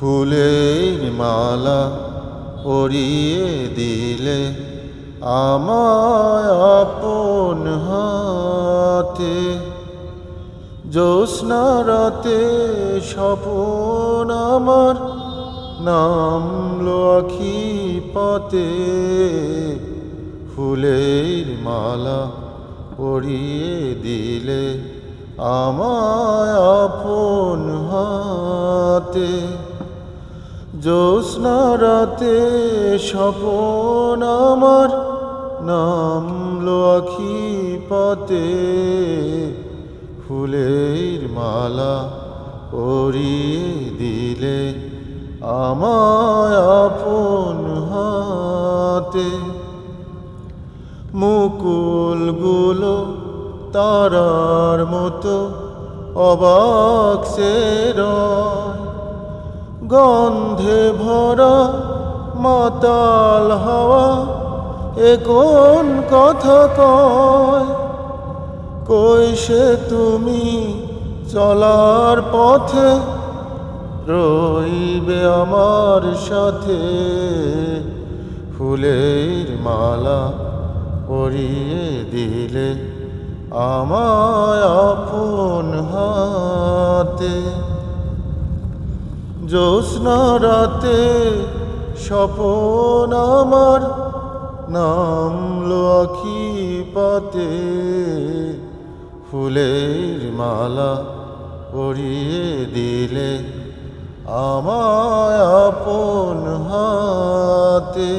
ফুলের মালা পরিয়ে দিলে আমায় আপন হাতে। জ্যোৎস্না রাতে স্বপন আমার নামলো আখি পাতে। ফুলের মালা পরিয়ে দিলে আমায় আপন হাতে। জ্যোৎস্না রাতে স্বপন আমার নামলো আখি পাতে ফুলের মালা পরিয়ে দিলে আমায় আপন হাতে। মুকুলগুলো তারার মতো অবাক সে রয়। গন্ধে ভরা মাতাল হাওয়া এ কোন কথা কয়? কই সে তুমি চলার পথে রইবে আমার সাথে? ফুলের মালা পরিয়ে দিলে আমায় আপন জ্যোৎস্না রাতে স্বপন আমার নামলো আখি পাতে ফুলের মালা পরিয়ে দিলে আমায় আপন হাতে।